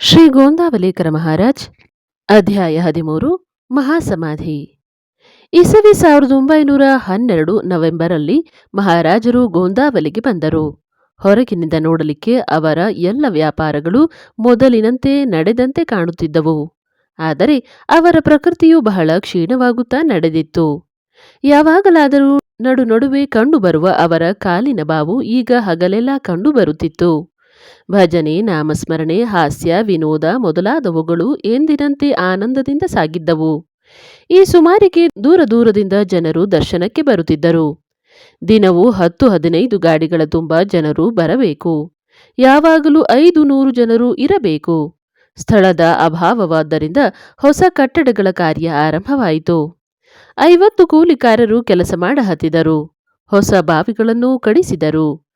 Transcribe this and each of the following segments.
ಶ್ರೀ ಗೋಂದಾವಲೇಕರ ಮಹಾರಾಜ್, ಅಧ್ಯಾಯ ಹದಿಮೂರು, ಮಹಾಸಮಾಧಿ. ಇಸವಿ ಸಾವಿರದ ಒಂಬೈನೂರ ಹನ್ನೆರಡು ನವೆಂಬರಲ್ಲಿ ಮಹಾರಾಜರು ಗೋಂದಾವಲಿಗೆ ಬಂದರು. ಹೊರಗಿನಿಂದ ನೋಡಲಿಕ್ಕೆ ಅವರ ಎಲ್ಲ ವ್ಯಾಪಾರಗಳು ಮೊದಲಿನಂತೆ ನಡೆದಂತೆ ಕಾಣುತ್ತಿದ್ದವು. ಆದರೆ ಅವರ ಪ್ರಕೃತಿಯು ಬಹಳ ಕ್ಷೀಣವಾಗುತ್ತಾ ನಡೆದಿತ್ತು. ಯಾವಾಗಲಾದರೂ ನಡು ನಡುವೆ ಕಂಡುಬರುವ ಅವರ ಕಾಲಿನ ಬಾವು ಈಗ ಹಗಲೆಲ್ಲ ಕಂಡುಬರುತ್ತಿತ್ತು. ಭಜನೆ, ನಾಮಸ್ಮರಣೆ, ಹಾಸ್ಯ, ವಿನೋದ ಮೊದಲಾದವುಗಳು ಎಂದಿನಂತೆ ಆನಂದದಿಂದ ಸಾಗಿದ್ದವು. ಈ ಸುಮಾರಿಗೆ ದೂರ ದೂರದಿಂದ ಜನರು ದರ್ಶನಕ್ಕೆ ಬರುತ್ತಿದ್ದರು. ದಿನವೂ ಹತ್ತು ಹದಿನೈದು ಗಾಡಿಗಳ ತುಂಬ ಜನರು ಬರಬೇಕು. ಯಾವಾಗಲೂ ಐದು ನೂರು ಜನರು ಇರಬೇಕು. ಸ್ಥಳದ ಅಭಾವವಾದ್ದರಿಂದ ಹೊಸ ಕಟ್ಟಡಗಳ ಕಾರ್ಯ ಆರಂಭವಾಯಿತು. ಐವತ್ತು ಕೂಲಿಕಾರರು ಕೆಲಸ ಮಾಡಹತ್ತಿದರು ಹೊಸ ಬಾವಿಗಳನ್ನು ಕಡಿಸಿದರು.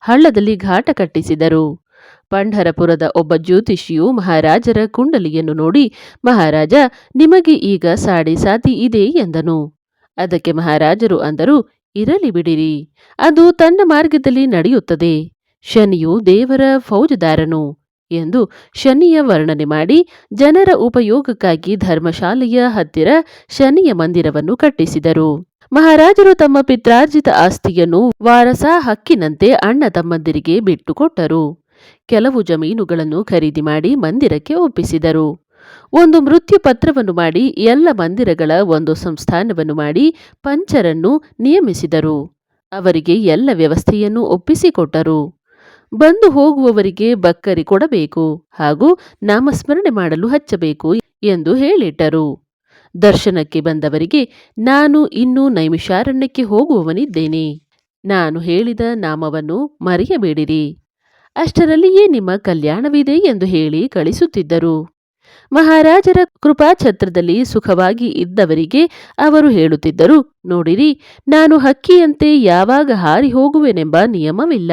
ಹಳ್ಳದಲ್ಲಿ ಘಾಟ ಕಟ್ಟಿಸಿದರು. ಪಂಢರಪುರದ ಒಬ್ಬ ಜ್ಯೋತಿಷಿಯು ಮಹಾರಾಜರ ಕುಂಡಲಿಯನ್ನು ನೋಡಿ, ಮಹಾರಾಜ, ನಿಮಗೆ ಈಗ ಸಾಡಿ ಸಾತಿ ಇದೆ ಎಂದನು. ಅದಕ್ಕೆ ಮಹಾರಾಜರು ಅಂದರು, ಇರಲಿ ಬಿಡಿರಿ, ಅದು ತನ್ನ ಮಾರ್ಗದಲ್ಲಿ ನಡೆಯುತ್ತದೆ. ಶನಿಯು ದೇವರ ಫೌಜದಾರನು ಎಂದು ಶನಿಯ ವರ್ಣನೆ ಮಾಡಿ, ಜನರ ಉಪಯೋಗಕ್ಕಾಗಿ ಧರ್ಮಶಾಲೆಯ ಹತ್ತಿರ ಶನಿಯ ಮಂದಿರವನ್ನು ಕಟ್ಟಿಸಿದರು. ಮಹಾರಾಜರು ತಮ್ಮ ಪಿತ್ರಾರ್ಜಿತ ಆಸ್ತಿಯನ್ನು ವಾರಸಾ ಹಕ್ಕಿನಂತೆ ಅಣ್ಣ ತಮ್ಮಂದಿರಿಗೆ ಬಿಟ್ಟುಕೊಟ್ಟರು. ಕೆಲವು ಜಮೀನುಗಳನ್ನು ಖರೀದಿ ಮಾಡಿ ಮಂದಿರಕ್ಕೆ ಒಪ್ಪಿಸಿದರು. ಒಂದು ಮೃತ್ಯು ಪತ್ರವನ್ನು ಮಾಡಿ ಎಲ್ಲ ಮಂದಿರಗಳ ಒಂದು ಸಂಸ್ಥಾನವನ್ನು ಮಾಡಿ ಪಂಚರನ್ನು ನಿಯಮಿಸಿದರು. ಅವರಿಗೆ ಎಲ್ಲ ವ್ಯವಸ್ಥೆಯನ್ನು ಒಪ್ಪಿಸಿಕೊಟ್ಟರು. ಬಂದು ಹೋಗುವವರಿಗೆ ಬಕ್ಕರಿ ಕೊಡಬೇಕು ಹಾಗೂ ನಾಮಸ್ಮರಣೆ ಮಾಡಲು ಹಚ್ಚಬೇಕು ಎಂದು ಹೇಳಿಟ್ಟರು. ದರ್ಶನಕ್ಕೆ ಬಂದವರಿಗೆ, ನಾನು ಇನ್ನೂ ನೈಮಿಷಾರಣ್ಯಕ್ಕೆ ಹೋಗುವವನಿದ್ದೇನೆ. ನಾನು ಹೇಳಿದ ನಾಮವನ್ನು ಮರೆಯಬೇಡಿರಿ. ಅಷ್ಟರಲ್ಲಿಯೇ ನಿಮ್ಮ ಕಲ್ಯಾಣವಿದೆ ಎಂದು ಹೇಳಿ ಕಳಿಸುತ್ತಿದ್ದರು. ಮಹಾರಾಜರ ಕೃಪಾಛತ್ರದಲ್ಲಿ ಸುಖವಾಗಿ ಇದ್ದವರಿಗೆ ಅವರು ಹೇಳುತ್ತಿದ್ದರು, ನೋಡಿರಿ, ನಾನು ಹಕ್ಕಿಯಂತೆ ಯಾವಾಗ ಹಾರಿ ಹೋಗುವೆನೆಂಬ ನಿಯಮವಿಲ್ಲ.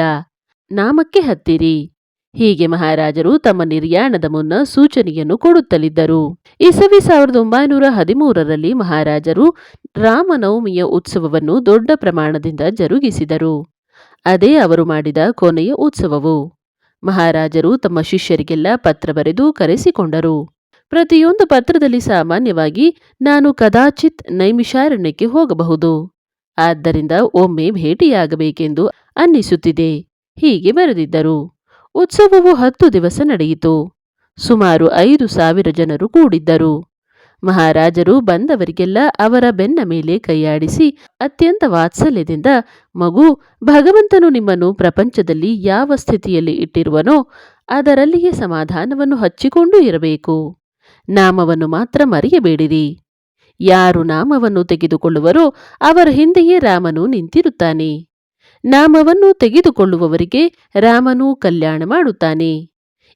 ನಾಮಕ್ಕೆ ಹತ್ತಿರಿ. ಹೀಗೆ ಮಹಾರಾಜರು ತಮ್ಮ ನಿರ್ಯಾಣದ ಮುನ್ನ ಸೂಚನೆಯನ್ನು ಕೊಡುತ್ತಲಿದ್ದರು. ಇಸವಿ ಸಾವಿರದ ಒಂಬೈನೂರ ಹದಿಮೂರರಲ್ಲಿ ಮಹಾರಾಜರು ರಾಮನವಮಿಯ ಉತ್ಸವವನ್ನು ದೊಡ್ಡ ಪ್ರಮಾಣದಿಂದ ಜರುಗಿಸಿದರು. ಅದೇ ಅವರು ಮಾಡಿದ ಕೊನೆಯ ಉತ್ಸವವು. ಮಹಾರಾಜರು ತಮ್ಮ ಶಿಷ್ಯರಿಗೆಲ್ಲ ಪತ್ರ ಬರೆದು ಕರೆಸಿಕೊಂಡರು. ಪ್ರತಿಯೊಂದು ಪತ್ರದಲ್ಲಿ ಸಾಮಾನ್ಯವಾಗಿ, ನಾನು ಕದಾಚಿತ್ ನೈಮಿಷಾರಣ್ಯಕ್ಕೆ ಹೋಗಬಹುದು. ಆದ್ದರಿಂದ ಒಮ್ಮೆ ಭೇಟಿಯಾಗಬೇಕೆಂದು ಅನ್ನಿಸುತ್ತಿದೆ. ಹೀಗೆ ಬರೆದಿದ್ದರು. ಉತ್ಸವವು ಹತ್ತು ದಿವಸ ನಡೆಯಿತು. ಸುಮಾರು ಐದು ಸಾವಿರ ಜನರು ಕೂಡಿದ್ದರು. ಮಹಾರಾಜರು ಬಂದವರಿಗೆಲ್ಲ ಅವರ ಬೆನ್ನ ಮೇಲೆ ಕೈಯಾಡಿಸಿ ಅತ್ಯಂತ ವಾತ್ಸಲ್ಯದಿಂದ, ಮಗು, ಭಗವಂತನು ನಿಮ್ಮನ್ನು ಪ್ರಪಂಚದಲ್ಲಿ ಯಾವ ಸ್ಥಿತಿಯಲ್ಲಿ ಇಟ್ಟಿರುವನೋ ಅದರಲ್ಲಿಯೇ ಸಮಾಧಾನವನ್ನು ಹಚ್ಚಿಕೊಂಡು ಇರಬೇಕು. ನಾಮವನ್ನು ಮಾತ್ರ ಮರೆಯಬೇಡಿರಿ. ಯಾರು ನಾಮವನ್ನು ತೆಗೆದುಕೊಳ್ಳುವರೋ ಅವರ ಹಿಂದೆಯೇ ರಾಮನು ನಿಂತಿರುತ್ತಾನೆ. ನಾಮವನ್ನು ತೆಗೆದುಕೊಳ್ಳುವವರಿಗೆ ರಾಮನು ಕಲ್ಯಾಣ ಮಾಡುತ್ತಾನೆ.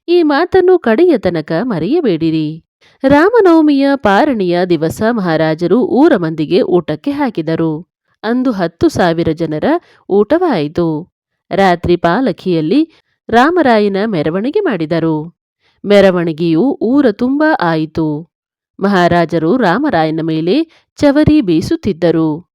ಈ ಮಾತನ್ನು ಕಡೆಯ ತನಕ ಮರೆಯಬೇಡಿರಿ. ರಾಮನವಮಿಯ ಪಾರಣಿಯ ದಿವಸ ಮಹಾರಾಜರು ಊರ ಮಂದಿಗೆ ಊಟಕ್ಕೆ ಹಾಕಿದರು. ಅಂದು ಹತ್ತು ಸಾವಿರ ಜನರ ಊಟವಾಯಿತು. ರಾತ್ರಿ ಪಾಲಖಿಯಲ್ಲಿ ರಾಮರಾಯನ ಮೆರವಣಿಗೆ ಮಾಡಿದರು. ಮೆರವಣಿಗೆಯು ಊರ ತುಂಬ ಆಯಿತು. ಮಹಾರಾಜರು ರಾಮರಾಯನ ಮೇಲೆ ಚವರಿ ಬೀಸುತ್ತಿದ್ದರು.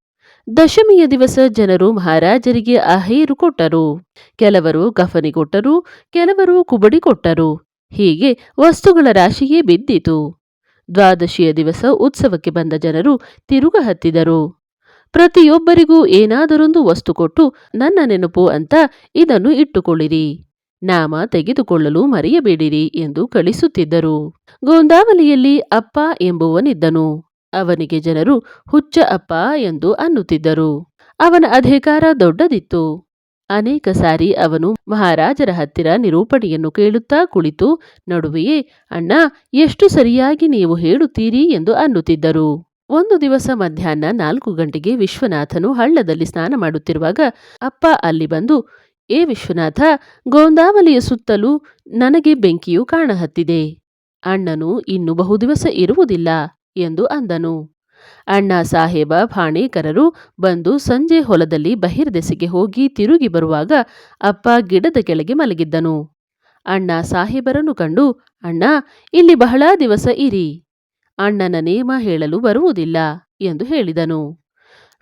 ದಶಮಿಯ ದಿವಸ ಜನರು ಮಹಾರಾಜರಿಗೆ ಅಹೇರು ಕೊಟ್ಟರು. ಕೆಲವರು ಗಫನಿ ಕೊಟ್ಟರು, ಕೆಲವರು ಕುಬಡಿ ಕೊಟ್ಟರು. ಹೀಗೆ ವಸ್ತುಗಳ ರಾಶಿಯೇ ಬಿದ್ದಿತು. ದ್ವಾದಶಿಯ ದಿವಸ ಉತ್ಸವಕ್ಕೆ ಬಂದ ಜನರು ತಿರುಗ ಹತ್ತಿದರು. ಪ್ರತಿಯೊಬ್ಬರಿಗೂ ಏನಾದರೊಂದು ವಸ್ತು ಕೊಟ್ಟು, ನನ್ನ ನೆನಪು ಅಂತ ಇದನ್ನು ಇಟ್ಟುಕೊಳ್ಳಿರಿ. ನಾಮ ತೆಗೆದುಕೊಳ್ಳಲು ಮರೆಯಬೇಡಿರಿ ಎಂದು ಕಳಿಸುತ್ತಿದ್ದರು. ಗೋಂದಾವಲಿಯಲ್ಲಿ ಅಪ್ಪ ಎಂಬುವನಿದ್ದನು. ಅವನಿಗೆ ಜನರು, ಹುಚ್ಚ ಅಪ್ಪ ಎಂದು ಅನ್ನುತ್ತಿದ್ದರು. ಅವನ ಅಧಿಕಾರ ದೊಡ್ಡದಿತ್ತು. ಅನೇಕ ಸಾರಿ ಅವನು ಮಹಾರಾಜರ ಹತ್ತಿರ ನಿರೂಪಣೆಯನ್ನು ಕೇಳುತ್ತಾ ಕುಳಿತು, ನಡುವೆಯೇ, ಅಣ್ಣ, ಎಷ್ಟು ಸರಿಯಾಗಿ ನೀವು ಹೇಳುತ್ತೀರಿ? ಎಂದು ಅನ್ನುತ್ತಿದ್ದರು. ಒಂದು ದಿವಸ ಮಧ್ಯಾಹ್ನ ನಾಲ್ಕು ಗಂಟೆಗೆ ವಿಶ್ವನಾಥನು ಹಳ್ಳದಲ್ಲಿ ಸ್ನಾನ ಮಾಡುತ್ತಿರುವಾಗ, ಅಪ್ಪ, ಅಲ್ಲಿ ಬಂದು, ಏ ವಿಶ್ವನಾಥ, ಗೋಂದಾವಲಿಯ ಸುತ್ತಲೂ ನನಗೆ ಬೆಂಕಿಯು ಕಾಣಹತ್ತಿದೆ. ಅಣ್ಣನು ಇನ್ನು ಬಹುದಿವಸ ಇರುವುದಿಲ್ಲ. ಎಂದು ಅಂದನು. ಅಣ್ಣ ಸಾಹೇಬ ಭಾಣೇಕರರು ಬಂದು ಸಂಜೆ ಹೊಲದಲ್ಲಿ ಬಹಿರ್ದೆಸೆಗೆ ಹೋಗಿ ತಿರುಗಿ ಬರುವಾಗ ಅಪ್ಪ ಗಿಡದ ಕೆಳಗೆ ಮಲಗಿದ್ದನು. ಅಣ್ಣ ಸಾಹೇಬರನ್ನು ಕಂಡು, ಅಣ್ಣ, ಇಲ್ಲಿ ಬಹಳ ದಿವಸ ಇರಿ. ಅಣ್ಣನ ನೇಮ ಹೇಳಲು ಬರುವುದಿಲ್ಲ ಎಂದು ಹೇಳಿದನು.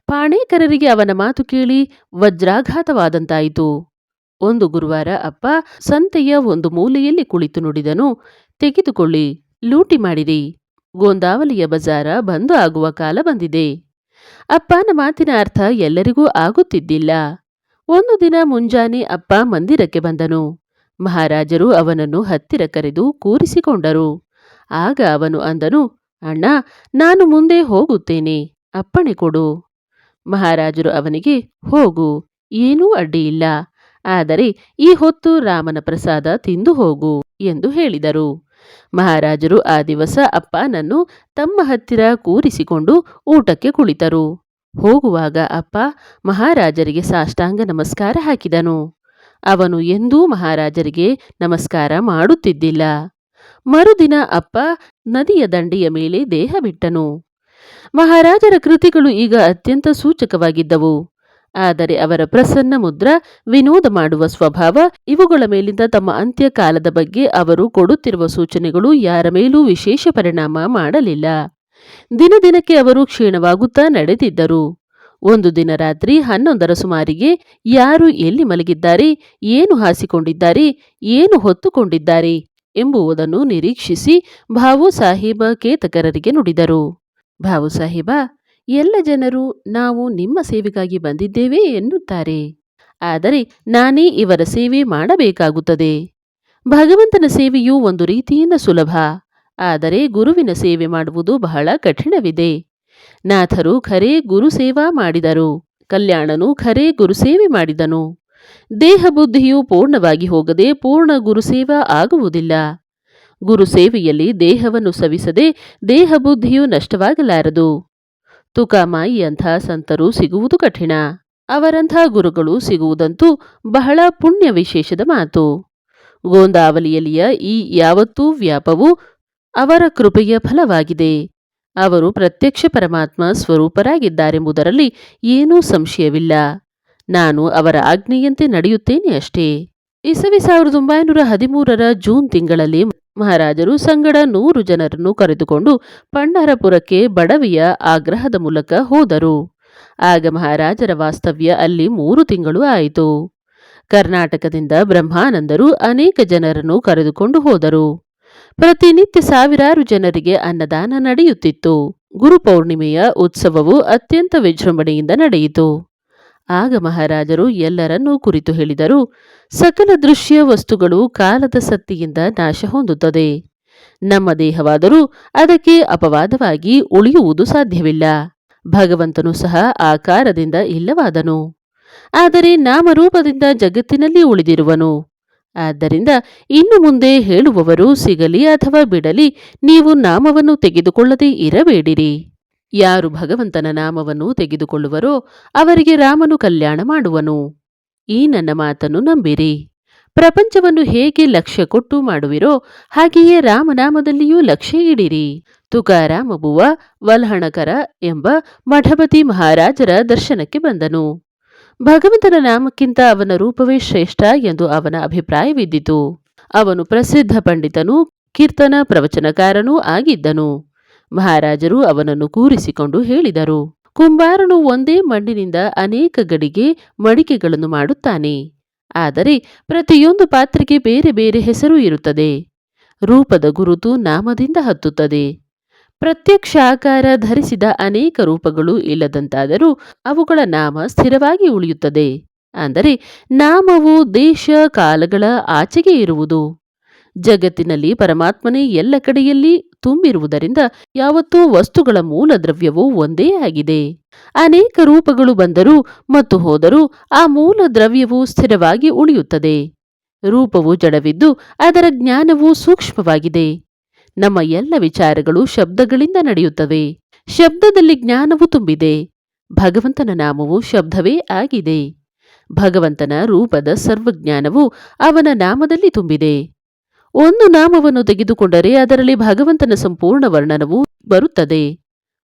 ಪಾಣೇಕರರಿಗೆ ಅವನ ಮಾತು ಕೇಳಿ ವಜ್ರಾಘಾತವಾದಂತಾಯಿತು. ಒಂದು ಗುರುವಾರ ಅಪ್ಪ ಸಂತೆಯ ಒಂದು ಮೂಲೆಯಲ್ಲಿ ಕುಳಿತು ನುಡಿದನು, ತೆಗೆದುಕೊಳ್ಳಿ, ಲೂಟಿ ಮಾಡಿರಿ. ಗೋಂದಾವಲಿಯ ಬಜಾರ ಬಂದು ಆಗುವ ಕಾಲ ಬಂದಿದೆ. ಅಪ್ಪನ ಮಾತಿನ ಅರ್ಥ ಎಲ್ಲರಿಗೂ ಆಗುತ್ತಿದ್ದಿಲ್ಲ. ಒಂದು ದಿನ ಮುಂಜಾನೆ ಅಪ್ಪ ಮಂದಿರಕ್ಕೆ ಬಂದನು. ಮಹಾರಾಜರು ಅವನನ್ನು ಹತ್ತಿರ ಕರೆದು ಕೂರಿಸಿಕೊಂಡರು. ಆಗ ಅವನು ಅಂದನು, ಅಣ್ಣ, ನಾನು ಮುಂದೆ ಹೋಗುತ್ತೇನೆ. ಅಪ್ಪಣೆ ಕೊಡು. ಮಹಾರಾಜರು ಅವನಿಗೆ, ಹೋಗು. ಏನೂ ಅಡ್ಡಿಯಿಲ್ಲ ಆದರೆ ಈ ಹೊತ್ತು ರಾಮನ ಪ್ರಸಾದ ತಿಂದು ಹೋಗು ಎಂದು ಹೇಳಿದರು. ಮಹಾರಾಜರು ಆ ದಿವಸ ಅಪ್ಪನನ್ನು ತಮ್ಮ ಹತ್ತಿರ ಕೂರಿಸಿಕೊಂಡು ಊಟಕ್ಕೆ ಕುಳಿತರು. ಹೋಗುವಾಗ ಅಪ್ಪ ಮಹಾರಾಜರಿಗೆ ಸಾಷ್ಟಾಂಗ ನಮಸ್ಕಾರ ಹಾಕಿದನು. ಅವನು ಎಂದೂ ಮಹಾರಾಜರಿಗೆ ನಮಸ್ಕಾರ ಮಾಡುತ್ತಿದ್ದಿಲ್ಲ. ಮರುದಿನ ಅಪ್ಪ ನದಿಯ ದಂಡೆಯ ಮೇಲೆ ದೇಹ ಬಿಟ್ಟನು. ಮಹಾರಾಜರ ಕೃತಿಗಳು ಈಗ ಅತ್ಯಂತ ಸೂಚಕವಾಗಿದ್ದವು. ಆದರೆ ಅವರ ಪ್ರಸನ್ನ ಮುದ್ರ ವಿನೋದ ಮಾಡುವ ಸ್ವಭಾವ ಇವುಗಳ ಮೇಲಿಂದ ತಮ್ಮ ಅಂತ್ಯಕಾಲದ ಬಗ್ಗೆ ಅವರು ಕೊಡುತ್ತಿರುವ ಸೂಚನೆಗಳು ಯಾರ ಮೇಲೂ ವಿಶೇಷ ಪರಿಣಾಮ ಮಾಡಲಿಲ್ಲ. ದಿನ ದಿನಕ್ಕೆ ಅವರು ಕ್ಷೀಣವಾಗುತ್ತಾ ನಡೆದಿದ್ದರು. ಒಂದು ದಿನ ರಾತ್ರಿ ಹನ್ನೊಂದರ ಸುಮಾರಿಗೆ ಯಾರು ಎಲ್ಲಿ ಮಲಗಿದ್ದಾರೆ, ಏನು ಹಾಸಿಕೊಂಡಿದ್ದಾರೆ, ಏನು ಹೊತ್ತುಕೊಂಡಿದ್ದಾರೆ ಎಂಬುವುದನ್ನು ನಿರೀಕ್ಷಿಸಿ ಭಾವು ಸಾಹೇಬ ಕೇತಕರರಿಗೆ ನುಡಿದರು. ಭಾವು ಸಾಹೇಬ ಎಲ್ಲ ಜನರು ನಾವು ನಿಮ್ಮ ಸೇವೆಗಾಗಿ ಬಂದಿದ್ದೇವೆ ಎನ್ನುತ್ತಾರೆ. ಆದರೆ ನಾನೇ ಇವರ ಸೇವೆ ಮಾಡಬೇಕಾಗುತ್ತದೆ. ಭಗವಂತನ ಸೇವೆಯು ಒಂದು ರೀತಿಯಿಂದ ಸುಲಭ. ಆದರೆ ಗುರುವಿನ ಸೇವೆ ಮಾಡುವುದು ಬಹಳ ಕಠಿಣವಿದೆ. ನಾಥರು ಖರೇ ಗುರು ಸೇವಾ ಮಾಡಿದರು. ಕಲ್ಯಾಣನು ಖರೇ ಗುರುಸೇವೆ ಮಾಡಿದನು. ದೇಹ ಬುದ್ಧಿಯು ಪೂರ್ಣವಾಗಿ ಹೋಗದೆ ಪೂರ್ಣ ಗುರುಸೇವಾ ಆಗುವುದಿಲ್ಲ. ಗುರುಸೇವೆಯಲ್ಲಿ ದೇಹವನ್ನು ಸವಿಸದೆ ದೇಹ ಬುದ್ಧಿಯು ನಷ್ಟವಾಗಲಾರದು. ತುಕಾಮಾಯಿಯಂಥ ಸಂತರು ಸಿಗುವುದು ಕಠಿಣ. ಅವರಂಥ ಗುರುಗಳು ಸಿಗುವುದಂತೂ ಬಹಳ ಪುಣ್ಯ ವಿಶೇಷದ ಮಾತು. ಗೋಂದಾವಲಿಯಲ್ಲಿಯ ಈ ಯಾವತ್ತೂ ವ್ಯಾಪವು ಅವರ ಕೃಪೆಯ ಫಲವಾಗಿದೆ. ಅವರು ಪ್ರತ್ಯಕ್ಷ ಪರಮಾತ್ಮ ಸ್ವರೂಪರಾಗಿದ್ದಾರೆಂಬುದರಲ್ಲಿ ಏನೂ ಸಂಶಯವಿಲ್ಲ. ನಾನು ಅವರ ಆಜ್ಞೆಯಂತೆ ನಡೆಯುತ್ತೇನೆ ಅಷ್ಟೇ. ಇಸವಿ ಸಾವಿರದ ಒಂಬೈನೂರ ಹದಿಮೂರರ ಜೂನ್ ತಿಂಗಳಲ್ಲಿ ಮಹಾರಾಜರು ಸಂಗಡ ನೂರು ಜನರನ್ನು ಕರೆದುಕೊಂಡು ಪಂಡರಪುರಕ್ಕೆ ಬಡವಿಯ ಆಗ್ರಹದ ಮೂಲಕ ಹೋದರು. ಆಗ ಮಹಾರಾಜರ ವಾಸ್ತವ್ಯ ಅಲ್ಲಿ ಮೂರು ತಿಂಗಳು ಆಯಿತು. ಕರ್ನಾಟಕದಿಂದ ಬ್ರಹ್ಮಾನಂದರು ಅನೇಕ ಜನರನ್ನು ಕರೆದುಕೊಂಡು ಹೋದರು. ಪ್ರತಿನಿತ್ಯ ಸಾವಿರಾರು ಜನರಿಗೆ ಅನ್ನದಾನ ನಡೆಯುತ್ತಿತ್ತು. ಗುರುಪೌರ್ಣಿಮೆಯ ಉತ್ಸವವು ಅತ್ಯಂತ ವಿಜೃಂಭಣೆಯಿಂದ ನಡೆಯಿತು. ಆಗ ಮಹಾರಾಜರು ಎಲ್ಲರನ್ನೂ ಕುರಿತು ಹೇಳಿದರು, ಸಕಲ ದೃಶ್ಯ ವಸ್ತುಗಳು ಕಾಲದ ಸತ್ತಿಯಿಂದ ನಾಶ ಹೊಂದುತ್ತದೆ. ನಮ್ಮ ದೇಹವಾದರೂ ಅದಕ್ಕೆ ಅಪವಾದವಾಗಿ ಉಳಿಯುವುದು ಸಾಧ್ಯವಿಲ್ಲ. ಭಗವಂತನು ಸಹ ಆಕಾರದಿಂದ ಇಲ್ಲವಾದನು. ಆದರೆ ನಾಮರೂಪದಿಂದ ಜಗತ್ತಿನಲ್ಲಿ ಉಳಿದಿರುವನು. ಆದ್ದರಿಂದ ಇನ್ನು ಮುಂದೆ ಹೇಳುವವರು ಸಿಗಲಿ ಅಥವಾ ಬಿಡಲಿ, ನೀವು ನಾಮವನ್ನು ತೆಗೆದುಕೊಳ್ಳದೆ ಇರಬೇಡಿರಿ. ಯಾರು ಭಗವಂತನ ನಾಮವನ್ನು ತೆಗೆದುಕೊಳ್ಳುವರೋ ಅವರಿಗೆ ರಾಮನು ಕಲ್ಯಾಣ ಮಾಡುವನು. ಈ ನನ್ನ ಮಾತನ್ನು ನಂಬಿರಿ. ಪ್ರಪಂಚವನ್ನು ಹೇಗೆ ಲಕ್ಷ್ಯ ಕೊಟ್ಟು ಮಾಡುವಿರೋ ಹಾಗೆಯೇ ರಾಮನಾಮದಲ್ಲಿಯೂ ಲಕ್ಷ್ಯ ಇಡಿರಿ. ತುಕಾರಾಮ ಬುವ ವಲ್ಹಣಕರ ಎಂಬ ಮಠಪತಿ ಮಹಾರಾಜರ ದರ್ಶನಕ್ಕೆ ಬಂದನು. ಭಗವಂತನ ನಾಮಕ್ಕಿಂತ ಅವನ ರೂಪವೇ ಶ್ರೇಷ್ಠ ಎಂದು ಅವನ ಅಭಿಪ್ರಾಯವಿದ್ದಿತು. ಅವನು ಪ್ರಸಿದ್ಧ ಪಂಡಿತನೂ ಕೀರ್ತನ ಪ್ರವಚನಕಾರನೂ ಆಗಿದ್ದನು. ಮಹಾರಾಜರು ಅವನನ್ನು ಕೂರಿಸಿಕೊಂಡು ಹೇಳಿದರು. ಕುಂಬಾರನು ಒಂದೇ ಮಣ್ಣಿನಿಂದ ಅನೇಕ ಗಡಿಗೆ ಮಡಿಕೆಗಳನ್ನು ಮಾಡುತ್ತಾನೆ. ಆದರೆ ಪ್ರತಿಯೊಂದು ಪಾತ್ರೆಗೆ ಬೇರೆ ಬೇರೆ ಹೆಸರು ಇರುತ್ತದೆ. ರೂಪದ ಗುರುತು ನಾಮದಿಂದ ಹತ್ತುತ್ತದೆ. ಪ್ರತ್ಯಕ್ಷ ಆಕಾರ ಧರಿಸಿದ ಅನೇಕ ರೂಪಗಳು ಇಲ್ಲದಂತಾದರೂ ಅವುಗಳ ನಾಮ ಸ್ಥಿರವಾಗಿ ಉಳಿಯುತ್ತದೆ. ಅಂದರೆ ನಾಮವು ದೇಶ ಕಾಲಗಳ ಆಚೆಗೆ ಇರುವುದು. ಜಗತ್ತಿನಲ್ಲಿ ಪರಮಾತ್ಮನೇ ಎಲ್ಲ ಕಡೆಯಲ್ಲಿ ತುಂಬಿರುವುದರಿಂದ ಯಾವತ್ತೂ ವಸ್ತುಗಳ ಮೂಲ ದ್ರವ್ಯವು ಒಂದೇ ಆಗಿದೆ. ಅನೇಕ ರೂಪಗಳು ಬಂದರೂ ಮತ್ತು ಹೋದರೂ ಆ ಮೂಲ ದ್ರವ್ಯವು ಸ್ಥಿರವಾಗಿ ಉಳಿಯುತ್ತದೆ. ರೂಪವು ಜಡವಿದ್ದು ಅದರ ಜ್ಞಾನವು ಸೂಕ್ಷ್ಮವಾಗಿದೆ. ನಮ್ಮ ಎಲ್ಲ ವಿಚಾರಗಳು ಶಬ್ದಗಳಿಂದ ನಡೆಯುತ್ತವೆ. ಶಬ್ದದಲ್ಲಿ ಜ್ಞಾನವು ತುಂಬಿದೆ. ಭಗವಂತನ ನಾಮವು ಶಬ್ದವೇ ಆಗಿದೆ. ಭಗವಂತನ ರೂಪದ ಸರ್ವಜ್ಞಾನವು ಅವನ ನಾಮದಲ್ಲಿ ತುಂಬಿದೆ. ಒಂದು ನಾಮವನ್ನು ತೆಗೆದುಕೊಂಡರೆ ಅದರಲ್ಲಿ ಭಗವಂತನ ಸಂಪೂರ್ಣ ವರ್ಣನವು ಬರುತ್ತದೆ.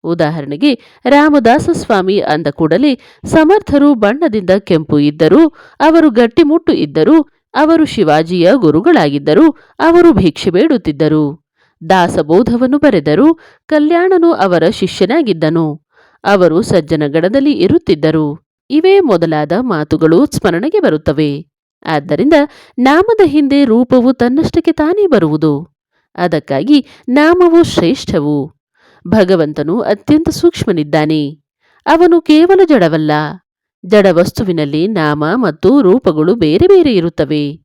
ಉದಾಹರಣೆಗೆ, ರಾಮದಾಸ ಸ್ವಾಮಿ ಅಂದ ಕೂಡಲೇ ಸಮರ್ಥರು ಬಣ್ಣದಿಂದ ಕೆಂಪು ಇದ್ದರು, ಅವರು ಗಟ್ಟಿಮುಟ್ಟು ಇದ್ದರು, ಅವರು ಶಿವಾಜಿಯ ಗುರುಗಳಾಗಿದ್ದರು, ಅವರು ಭಿಕ್ಷೆ ಬೇಡುತ್ತಿದ್ದರು. ದಾಸಬೋಧವನ್ನು ಬರೆದರು ಕಲ್ಯಾಣನು ಅವರ ಶಿಷ್ಯನಾಗಿದ್ದನು. ಅವರು ಸಜ್ಜನಗಡದಲ್ಲಿ ಇರುತ್ತಿದ್ದರು. ಇವೇ ಮೊದಲಾದ ಮಾತುಗಳು ಸ್ಮರಣೆಗೆ ಬರುತ್ತವೆ. ಆದ್ದರಿಂದ ನಾಮದ ಹಿಂದೆ ರೂಪವು ತನ್ನಷ್ಟಕ್ಕೆ ತಾನೇ ಬರುವುದು. ಅದಕ್ಕಾಗಿ ನಾಮವು ಶ್ರೇಷ್ಠವು. ಭಗವಂತನು ಅತ್ಯಂತ ಸೂಕ್ಷ್ಮನಿದ್ದಾನೆ. ಅವನು ಕೇವಲ ಜಡವಲ್ಲ. ಜಡ ವಸ್ತುವಿನಲ್ಲಿ ನಾಮ ಮತ್ತು ರೂಪಗಳು ಬೇರೆ ಬೇರೆ ಇರುತ್ತವೆ.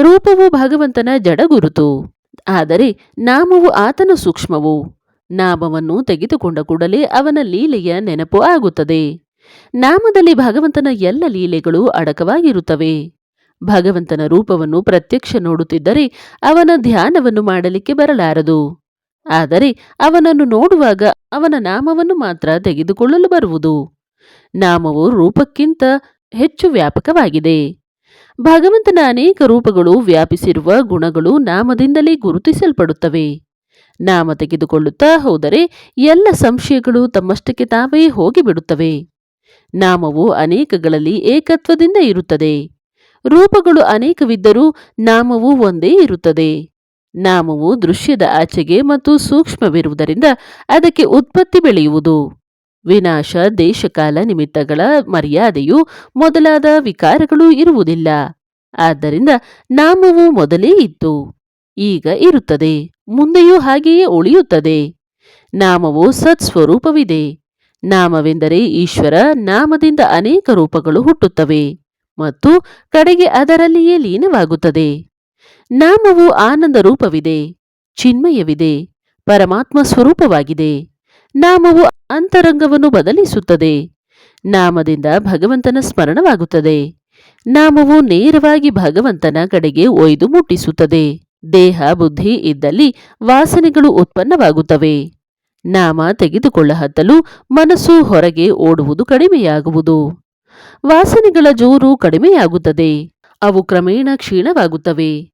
ರೂಪವು ಭಗವಂತನ ಜಡಗುರುತು ಆದರೆ ನಾಮವು ಆತನ ಸೂಕ್ಷ್ಮವು. ನಾಮವನ್ನು ತೆಗೆದುಕೊಂಡ ಕೂಡಲೇ ಅವನ ಲೀಲೆಯ ನೆನಪು ಆಗುತ್ತದೆ. ನಾಮದಲ್ಲಿ ಭಗವಂತನ ಎಲ್ಲ ಲೀಲೆಗಳು ಅಡಕವಾಗಿರುತ್ತವೆ. ಭಗವಂತನ ರೂಪವನ್ನು ಪ್ರತ್ಯಕ್ಷ ನೋಡುತ್ತಿದ್ದರೆ ಅವನ ಧ್ಯಾನವನ್ನು ಮಾಡಲಿಕ್ಕೆ ಬರಲಾರದು. ಆದರೆ ಅವನನ್ನು ನೋಡುವಾಗ ಅವನ ನಾಮವನ್ನು ಮಾತ್ರ ತೆಗೆದುಕೊಳ್ಳಲು ಬರುವುದು. ನಾಮವು ರೂಪಕ್ಕಿಂತ ಹೆಚ್ಚು ವ್ಯಾಪಕವಾಗಿದೆ. ಭಗವಂತನ ಅನೇಕ ರೂಪಗಳು ವ್ಯಾಪಿಸಿರುವ ಗುಣಗಳು ನಾಮದಿಂದಲೇ ಗುರುತಿಸಲ್ಪಡುತ್ತವೆ. ನಾಮ ತೆಗೆದುಕೊಳ್ಳುತ್ತಾ ಹೋದರೆ ಎಲ್ಲ ಸಂಶಯಗಳು ತಮ್ಮಷ್ಟಕ್ಕೆ ತಾವೇ ಹೋಗಿಬಿಡುತ್ತವೆ. ನಾಮವು ಅನೇಕಗಳಲ್ಲಿ ಏಕತ್ವದಿಂದ ಇರುತ್ತದೆ. ರೂಪಗಳು ಅನೇಕವಿದ್ದರೂ ನಾಮವು ಒಂದೇ ಇರುತ್ತದೆ. ನಾಮವು ದೃಶ್ಯದ ಆಚೆಗೆ ಮತ್ತು ಸೂಕ್ಷ್ಮವಿರುವುದರಿಂದ ಅದಕ್ಕೆ ಉತ್ಪತ್ತಿ ಬೆಳೆಯುವುದು. ವಿನಾಶ ದೇಶಕಾಲ ನಿಮಿತ್ತಗಳ ಮರ್ಯಾದೆಯು ಮೊದಲಾದ ವಿಕಾರಗಳು ಇರುವುದಿಲ್ಲ. ಆದ್ದರಿಂದ ನಾಮವು ಮೊದಲೇ ಇತ್ತು. ಈಗ ಇರುತ್ತದೆ. ಮುಂದೆಯೂ ಹಾಗೆಯೇ ಉಳಿಯುತ್ತದೆ. ನಾಮವು ಸತ್ಸ್ವರೂಪವಿದೆ. ನಾಮವೆಂದರೆ ಈಶ್ವರ ನಾಮದಿಂದ ಅನೇಕ ರೂಪಗಳು ಹುಟ್ಟುತ್ತವೆ. ಮತ್ತು ಕಡೆಗೆ ಅದರಲ್ಲಿಯೇ ಲೀನವಾಗುತ್ತದೆ. ನಾಮವು ಆನಂದ ರೂಪವಿದೆ, ಚಿನ್ಮಯವಿದೆ, ಪರಮಾತ್ಮ ಸ್ವರೂಪವಾಗಿದೆ. ನಾಮವು ಅಂತರಂಗವನ್ನು ಬದಲಿಸುತ್ತದೆ. ನಾಮದಿಂದ ಭಗವಂತನ ಸ್ಮರಣವಾಗುತ್ತದೆ. ನಾಮವು ನೇರವಾಗಿ ಭಗವಂತನ ಕಡೆಗೆ ಒಯ್ದು ಮುಟ್ಟಿಸುತ್ತದೆ. ದೇಹ, ಬುದ್ಧಿ ಇದ್ದಲ್ಲಿ ವಾಸನೆಗಳು ಉತ್ಪನ್ನವಾಗುತ್ತವೆ. ನಾಮ ತೆಗೆದುಕೊಳ್ಳ ಹತ್ತಲು ಮನಸ್ಸು ಹೊರಗೆ ಓಡುವುದು ಕಡಿಮೆಯಾಗುವುದು. ವಾಸನೆಗಳ ಜೋರು ಕಡಿಮೆಯಾಗುತ್ತದೆ. ಅವು ಕ್ರಮೇಣ ಕ್ಷೀಣವಾಗುತ್ತವೆ.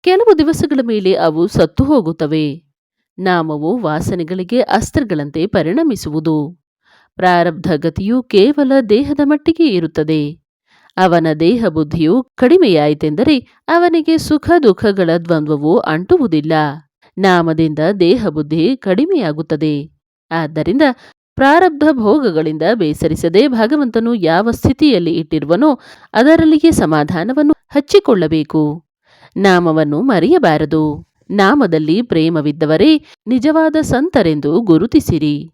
ಕೆಲವು ದಿವಸಗಳ ಮೇಲೆ ಅವು ಸತ್ತು ಹೋಗುತ್ತವೆ. ನಾಮವು ವಾಸನೆಗಳಿಗೆ ಅಸ್ತ್ರಗಳಂತೆ ಪರಿಣಮಿಸುವುದು. ಪ್ರಾರಬ್ಧ ಗತಿಯು ಕೇವಲ ದೇಹದ ಮಟ್ಟಿಗೆ ಇರುತ್ತದೆ. ಅವನ ದೇಹ ಬುದ್ಧಿಯು ಕಡಿಮೆಯಾಯಿತೆಂದರೆ ಅವನಿಗೆ ಸುಖ ದುಃಖಗಳ ದ್ವಂದ್ವವು ಅಂಟುವುದಿಲ್ಲ. ನಾಮದಿಂದ ದೇಹ ಬುದ್ಧಿ ಕಡಿಮೆಯಾಗುತ್ತದೆ. ಆದ್ದರಿಂದ ಪ್ರಾರಬ್ಧ ಭೋಗಗಳಿಂದ ಬೇಸರಿಸದೆ ಭಗವಂತನು ಯಾವ ಸ್ಥಿತಿಯಲ್ಲಿ ಇಟ್ಟಿರುವನೋ ಅದರಲ್ಲಿಯೇ ಸಮಾಧಾನವನ್ನು ಹಚ್ಚಿಕೊಳ್ಳಬೇಕು. ನಾಮವನ್ನು ಮರೆಯಬಾರದು. ನಾಮದಲ್ಲಿ ಪ್ರೇಮವಿದ್ದವರೇ ನಿಜವಾದ ಸಂತರೆಂದು ಗುರುತಿಸಿರಿ.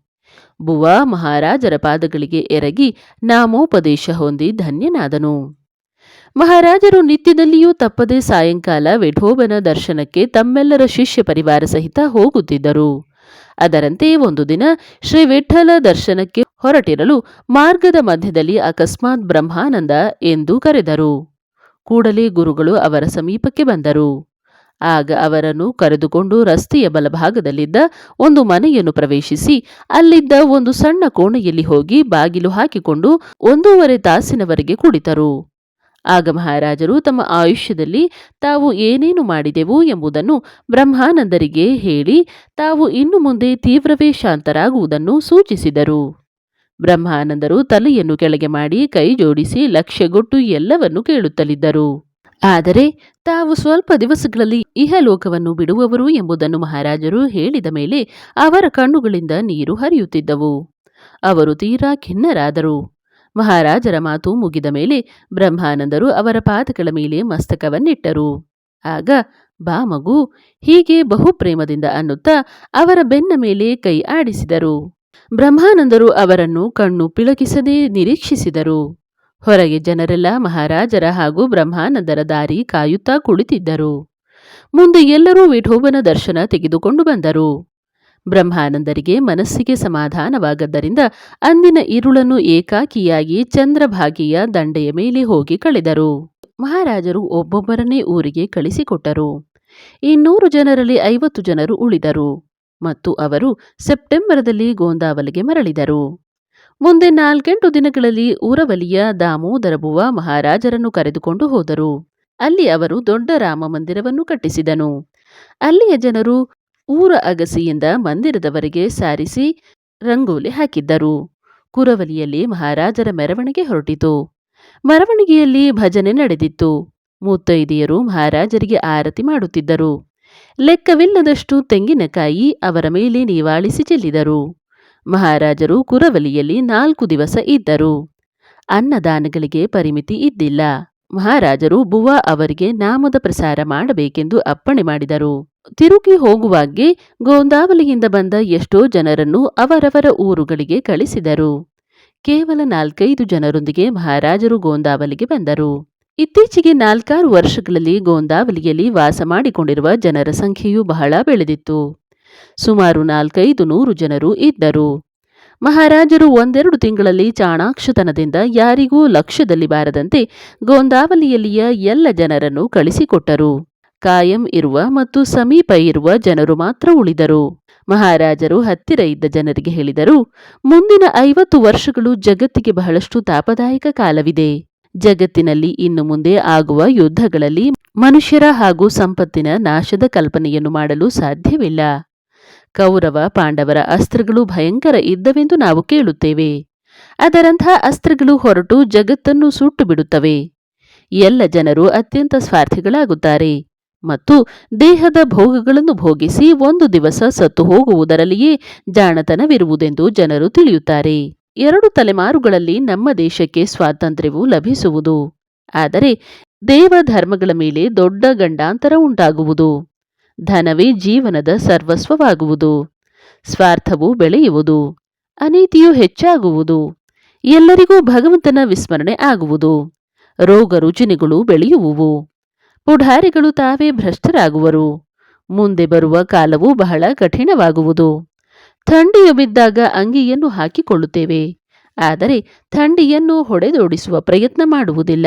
ಬುವ ಮಹಾರಾಜರ ಪಾದಗಳಿಗೆ ಎರಗಿ ನಾಮೋಪದೇಶ ಹೊಂದಿ ಧನ್ಯನಾದನು. ಮಹಾರಾಜರು ನಿತ್ಯದಲ್ಲಿಯೂ ತಪ್ಪದೆ ಸಾಯಂಕಾಲ ವಿಠೋಬನ ದರ್ಶನಕ್ಕೆ ತಮ್ಮೆಲ್ಲರ ಶಿಷ್ಯ ಪರಿವಾರ ಸಹಿತ ಹೋಗುತ್ತಿದ್ದರು. ಅದರಂತೆ ಒಂದು ದಿನ ಶ್ರೀ ವಿಠಲ ದರ್ಶನಕ್ಕೆ ಹೊರಟಿರಲು ಮಾರ್ಗದ ಮಧ್ಯದಲ್ಲಿ ಅಕಸ್ಮಾತ್ ಬ್ರಹ್ಮಾನಂದ ಎಂದು ಕರೆದರು. ಕೂಡಲೇ ಗುರುಗಳು ಅವರ ಸಮೀಪಕ್ಕೆ ಬಂದರು. ಆಗ ಅವರನ್ನು ಕರೆದುಕೊಂಡು ರಸ್ತೆಯ ಬಲಭಾಗದಲ್ಲಿದ್ದ ಒಂದು ಮನೆಯನ್ನು ಪ್ರವೇಶಿಸಿ ಅಲ್ಲಿದ್ದ ಒಂದು ಸಣ್ಣ ಕೋಣೆಯಲ್ಲಿ ಹೋಗಿ ಬಾಗಿಲು ಹಾಕಿಕೊಂಡು ಒಂದೂವರೆ ತಾಸಿನವರೆಗೆ ಕುಳಿತರು. ಆಗ ಮಹಾರಾಜರು ತಮ್ಮ ಆಯುಷ್ಯದಲ್ಲಿ ತಾವು ಏನೇನು ಮಾಡಿದೆವು ಎಂಬುದನ್ನು ಬ್ರಹ್ಮಾನಂದರಿಗೆ ಹೇಳಿ ತಾವು ಇನ್ನು ಮುಂದೆ ತೀವ್ರವೇ ಶಾಂತರಾಗುವುದನ್ನು ಸೂಚಿಸಿದರು. ಬ್ರಹ್ಮಾನಂದರು ತಲೆಯನ್ನು ಕೆಳಗೆ ಮಾಡಿ ಕೈ ಜೋಡಿಸಿ ಲಕ್ಷ್ಯಗೊಟ್ಟು ಎಲ್ಲವನ್ನು ಕೇಳುತ್ತಲಿದ್ದರು. ಆದರೆ ತಾವು ಸ್ವಲ್ಪ ದಿವಸಗಳಲ್ಲಿ ಇಹಲೋಕವನ್ನು ಬಿಡುವವರು ಎಂಬುದನ್ನು ಮಹಾರಾಜರು ಹೇಳಿದ ಮೇಲೆ ಅವರ ಕಣ್ಣುಗಳಿಂದ ನೀರು ಹರಿಯುತ್ತಿದ್ದವು. ಅವರು ತೀರಾ ಖಿನ್ನರಾದರು. ಮಹಾರಾಜರ ಮಾತು ಮುಗಿದ ಮೇಲೆ ಬ್ರಹ್ಮಾನಂದರು ಅವರ ಪಾದಗಳ ಮೇಲೆ ಮಸ್ತಕವನ್ನಿಟ್ಟರು. ಆಗ ಬಾ ಮಗು, ಹೀಗೆ ಬಹುಪ್ರೇಮದಿಂದ ಅನ್ನುತ್ತಾ ಅವರ ಬೆನ್ನ ಮೇಲೆ ಕೈ ಆಡಿಸಿದರು. ಬ್ರಹ್ಮಾನಂದರು ಅವರನ್ನು ಕಣ್ಣು ಪಿಳಕಿಸದೆ ನಿರೀಕ್ಷಿಸಿದರು. ಹೊರಗೆ ಜನರೆಲ್ಲ ಮಹಾರಾಜರ ಹಾಗೂ ಬ್ರಹ್ಮಾನಂದರ ದಾರಿ ಕಾಯುತ್ತಾ ಕುಳಿತಿದ್ದರು. ಮುಂದೆ ಎಲ್ಲರೂ ವಿಠೋಬನ ದರ್ಶನ ತೆಗೆದುಕೊಂಡು ಬಂದರು. ಬ್ರಹ್ಮಾನಂದರಿಗೆ ಮನಸ್ಸಿಗೆ ಸಮಾಧಾನವಾಗದ್ದರಿಂದ ಅಂದಿನ ಇರುಳನ್ನು ಏಕಾಕಿಯಾಗಿ ಚಂದ್ರಭಾಗಿಯ ದಂಡೆಯ ಮೇಲೆ ಹೋಗಿ ಕಳೆದರು. ಮಹಾರಾಜರು ಒಬ್ಬೊಬ್ಬರನ್ನೇ ಊರಿಗೆ ಕಳಿಸಿಕೊಟ್ಟರು. ಇನ್ನೂರು ಜನರಲ್ಲಿ ಐವತ್ತು ಜನರು ಉಳಿದರು ಮತ್ತು ಅವರು ಸೆಪ್ಟೆಂಬರ್ದಲ್ಲಿ ಗೋಂದಾವಲಿಗೆ ಮರಳಿದರು. ಮುಂದೆ ನಾಲ್ಕೆಂಟು ದಿನಗಳಲ್ಲಿ ಊರವಲಿಯ ದಾಮೋದರ ಬುವ ಮಹಾರಾಜರನ್ನು ಕರೆದುಕೊಂಡು ಹೋದರು. ಅಲ್ಲಿ ಅವರು ದೊಡ್ಡ ರಾಮ ಮಂದಿರವನ್ನು ಕಟ್ಟಿಸಿದನು. ಅಲ್ಲಿಯ ಜನರು ಊರ ಅಗಸಿಯಿಂದ ಮಂದಿರದವರೆಗೆ ಸಾರಿಸಿ ರಂಗೋಲಿ ಹಾಕಿದ್ದರು. ಕುರವಲಿಯಲ್ಲಿ ಮಹಾರಾಜರ ಮೆರವಣಿಗೆ ಹೊರಟಿತು. ಮೆರವಣಿಗೆಯಲ್ಲಿ ಭಜನೆ ನಡೆದಿತ್ತು. ಮುತ್ತೈದೆಯರು ಮಹಾರಾಜರಿಗೆ ಆರತಿ ಮಾಡುತ್ತಿದ್ದರು. ಲೆಕ್ಕವಿಲ್ಲದಷ್ಟು ತೆಂಗಿನಕಾಯಿ ಅವರ ಮೇಲೆ ನಿವಾಳಿಸಿ ಚೆಲ್ಲಿದರು. ಮಹಾರಾಜರು ಕುರವಲಿಯಲ್ಲಿ ನಾಲ್ಕು ದಿವಸ ಇದ್ದರು. ಅನ್ನದಾನಗಳಿಗೆ ಪರಿಮಿತಿ ಇದ್ದಿಲ್ಲ. ಮಹಾರಾಜರು ಬುವಾ ಅವರಿಗೆ ನಾಮದ ಪ್ರಸಾರ ಮಾಡಬೇಕೆಂದು ಅಪ್ಪಣೆ ಮಾಡಿದರು. ತಿರುಗಿ ಹೋಗುವಾಗೆ ಗೋಂದಾವಲಿಯಿಂದ ಬಂದ ಎಷ್ಟೋ ಜನರನ್ನು ಅವರವರ ಊರುಗಳಿಗೆ ಕಳಿಸಿದರು. ಕೇವಲ ನಾಲ್ಕೈದು ಜನರೊಂದಿಗೆ ಮಹಾರಾಜರು ಗೋಂದಾವಲಿಗೆ ಬಂದರು. ಇತ್ತೀಚೆಗೆ ನಾಲ್ಕಾರು ವರ್ಷಗಳಲ್ಲಿ ಗೋಂದಾವಲಿಯಲ್ಲಿ ವಾಸ ಮಾಡಿಕೊಂಡಿರುವ ಜನರ ಸಂಖ್ಯೆಯು ಬಹಳ ಬೆಳೆದಿತ್ತು. ಸುಮಾರು ನಾಲ್ಕೈದು ನೂರು ಜನರು ಇದ್ದರು. ಮಹಾರಾಜರು ಒಂದೆರಡು ತಿಂಗಳಲ್ಲಿ ಚಾಣಾಕ್ಷತನದಿಂದ ಯಾರಿಗೂ ಲಕ್ಷ್ಯದಲ್ಲಿ ಬಾರದಂತೆ ಗೋಂದಾವಲಿಯಲ್ಲಿಯ ಎಲ್ಲ ಜನರನ್ನು ಕಳಿಸಿಕೊಟ್ಟರು. ಕಾಯಂ ಇರುವ ಮತ್ತು ಸಮೀಪ ಇರುವ ಜನರು ಮಾತ್ರ ಉಳಿದರು. ಮಹಾರಾಜರು ಹತ್ತಿರ ಇದ್ದ ಜನರಿಗೆ ಹೇಳಿದರು, ಮುಂದಿನ ಐವತ್ತು ವರ್ಷಗಳು ಜಗತ್ತಿಗೆ ಬಹಳಷ್ಟು ತಾಪದಾಯಕ ಕಾಲವಿದೆ. ಜಗತ್ತಿನಲ್ಲಿ ಇನ್ನು ಮುಂದೆ ಆಗುವ ಯುದ್ಧಗಳಲ್ಲಿ ಮನುಷ್ಯರ ಹಾಗೂ ಸಂಪತ್ತಿನ ನಾಶದ ಕಲ್ಪನೆಯನ್ನು ಮಾಡಲು ಸಾಧ್ಯವಿಲ್ಲ. ಕೌರವ ಪಾಂಡವರ ಅಸ್ತ್ರಗಳು ಭಯಂಕರ ಇದ್ದವೆಂದು ನಾವು ಕೇಳುತ್ತೇವೆ. ಅದರಂಥ ಅಸ್ತ್ರಗಳು ಹೊರಟು ಜಗತ್ತನ್ನು ಸುಟ್ಟು ಬಿಡುತ್ತವೆ ಎಲ್ಲ ಜನರು ಅತ್ಯಂತ ಸ್ವಾರ್ಥಿಗಳಾಗುತ್ತಾರೆ. ಮತ್ತು ದೇಹದ ಭೋಗಗಳನ್ನು ಭೋಗಿಸಿ ಒಂದು ದಿವಸ ಸತ್ತು ಹೋಗುವುದರಲ್ಲಿಯೇ ಜಾಣತನವಿರುವುದೆಂದು ಜನರು ತಿಳಿಯುತ್ತಾರೆ. ಎರಡು ತಲೆಮಾರುಗಳಲ್ಲಿ ನಮ್ಮ ದೇಶಕ್ಕೆ ಸ್ವಾತಂತ್ರ್ಯವು ಲಭಿಸುವುದು. ಆದರೆ ದೇವ ಧರ್ಮಗಳ ಮೇಲೆ ದೊಡ್ಡ ಗಂಡಾಂತರ ಉಂಟಾಗುವುದು. ಧನವೇ ಜೀವನದ ಸರ್ವಸ್ವವಾಗುವುದು. ಸ್ವಾರ್ಥವು ಬೆಳೆಯುವುದು. ಅನೀತಿಯು ಹೆಚ್ಚಾಗುವುದು. ಎಲ್ಲರಿಗೂ ಭಗವಂತನ ವಿಸ್ಮರಣೆ ಆಗುವುದು. ರೋಗ ರುಜಿನಗಳು ಬೆಳೆಯುವುವು. ಪುಢಾರಿಗಳು ತಾವೇ ಭ್ರಷ್ಟರಾಗುವರು. ಮುಂದೆ ಬರುವ ಕಾಲವು ಬಹಳ ಕಠಿಣವಾಗುವುದು. ಥಂಡಿಯು ಬಿದ್ದಾಗ ಅಂಗಿಯನ್ನು ಹಾಕಿಕೊಳ್ಳುತ್ತೇವೆ. ಆದರೆ ಥಂಡಿಯನ್ನು ಹೊಡೆದೋಡಿಸುವ ಪ್ರಯತ್ನ ಮಾಡುವುದಿಲ್ಲ.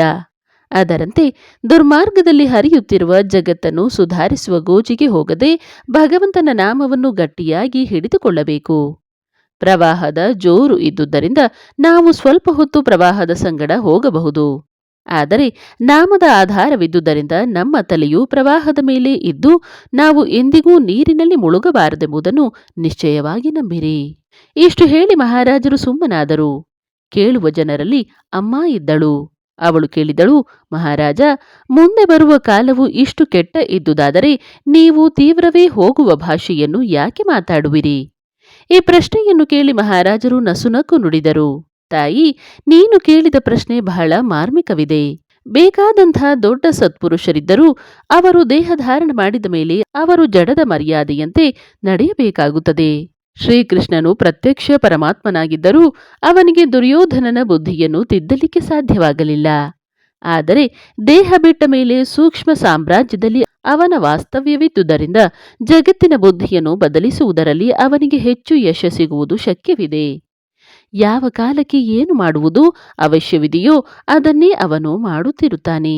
ಅದರಂತೆ ದುರ್ಮಾರ್ಗದಲ್ಲಿ ಹರಿಯುತ್ತಿರುವ ಜಗತ್ತನ್ನು ಸುಧಾರಿಸುವ ಗೋಜಿಗೆ ಹೋಗದೆ ಭಗವಂತನ ನಾಮವನ್ನು ಗಟ್ಟಿಯಾಗಿ ಹಿಡಿದುಕೊಳ್ಳಬೇಕು. ಪ್ರವಾಹದ ಜೋರು ಇದ್ದುದರಿಂದ ನಾವು ಸ್ವಲ್ಪ ಹೊತ್ತು ಪ್ರವಾಹದ ಸಂಗಡ ಹೋಗಬಹುದು. ಆದರೆ ನಾಮದ ಆಧಾರವಿದ್ದುದರಿಂದ ನಮ್ಮ ತಲೆಯು ಪ್ರವಾಹದ ಮೇಲೆ ಇದ್ದು ನಾವು ಎಂದಿಗೂ ನೀರಿನಲ್ಲಿ ಮುಳುಗಬಾರದೆಂಬುದನ್ನು ನಿಶ್ಚಯವಾಗಿ ನಂಬಿರಿ. ಇಷ್ಟು ಹೇಳಿ ಮಹಾರಾಜರು ಸುಮ್ಮನಾದರು. ಕೇಳುವ ಜನರಲ್ಲಿ ಅಮ್ಮ ಇದ್ದಳು. ಅವಳು ಕೇಳಿದಳು, ಮಹಾರಾಜ, ಮುಂದೆ ಬರುವ ಕಾಲವು ಇಷ್ಟು ಕೆಟ್ಟ ಇದ್ದುದಾದರೆ ನೀವು ತೀವ್ರವೇ ಹೋಗುವ ಭಾಷೆಯನ್ನು ಯಾಕೆ ಮಾತಾಡುವಿರಿ? ಈ ಪ್ರಶ್ನೆಯನ್ನು ಕೇಳಿ ಮಹಾರಾಜರು ನಸುನಕ್ಕು ನುಡಿದರು, ತಾಯಿ, ನೀನು ಕೇಳಿದ ಪ್ರಶ್ನೆ ಬಹಳ ಮಾರ್ಮಿಕವಿದೆ. ಬೇಕಾದಂಥ ದೊಡ್ಡ ಸತ್ಪುರುಷರಿದ್ದರೂ ಅವರು ದೇಹಧಾರಣ ಮಾಡಿದ ಮೇಲೆ ಅವರು ಜಡದ ಮರ್ಯಾದೆಯಂತೆ ನಡೆಯಬೇಕಾಗುತ್ತದೆ. ಶ್ರೀಕೃಷ್ಣನು ಪ್ರತ್ಯಕ್ಷ ಪರಮಾತ್ಮನಾಗಿದ್ದರೂ ಅವನಿಗೆ ದುರ್ಯೋಧನನ ಬುದ್ಧಿಯನ್ನು ತಿದ್ದಲಿಕ್ಕೆ ಸಾಧ್ಯವಾಗಲಿಲ್ಲ. ಆದರೆ ದೇಹ ಬಿಟ್ಟ ಮೇಲೆ ಸೂಕ್ಷ್ಮ ಸಾಮ್ರಾಜ್ಯದಲ್ಲಿ ಅವನ ವಾಸ್ತವ್ಯವಿದ್ದುದರಿಂದ ಜಗತ್ತಿನ ಬುದ್ಧಿಯನ್ನು ಬದಲಿಸುವುದರಲ್ಲಿ ಅವನಿಗೆ ಹೆಚ್ಚು ಯಶ ಸಿಗುವುದು ಶಕ್ಯವಿದೆ. ಯಾವ ಕಾಲಕ್ಕೆ ಏನು ಮಾಡುವುದು ಅವಶ್ಯವಿದೆಯೋ ಅದನ್ನೇ ಅವನು ಮಾಡುತ್ತಿರುತ್ತಾನೆ.